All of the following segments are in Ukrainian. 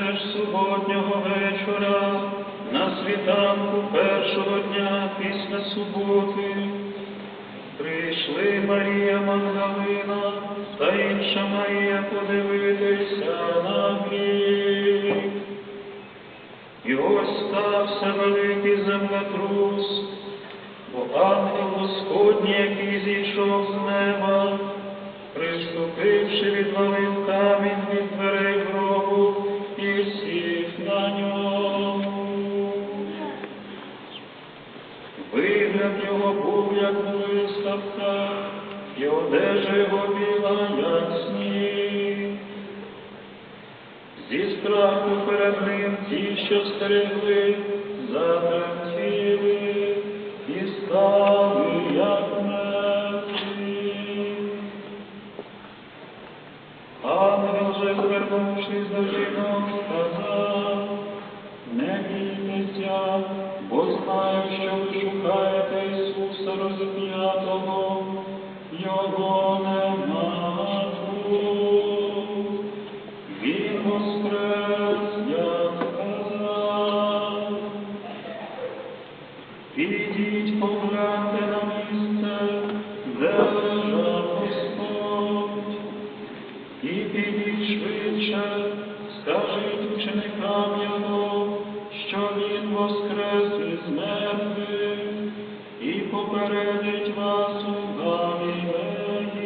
же суботнього вечора, на світанку першого дня після суботи, прийшли Марія Магдалина та інша Марія подивитися на гріх. І ось стався великий землетрус, бо ангел Господній, який зійшов з неба, приступивши від Валина, Вигляд його був, як блискавка, і одежа його біла, як сніг. Зі страху перед ним ті, що стерегли, затремтіли і стали, як мертві. Ангел же, звернувшись до жінок, не бо знаю, що ви шукаєте Ісуса розп'ятого, Його нема тут. Він воскрес, як сказав. Ідіть, погляньте воскрес із мертвих, і попередить вас у Галілеї.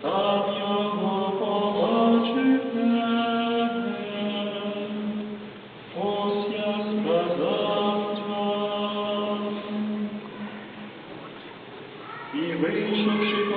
Там його побачите. Ось я сказав вам. І вийшовши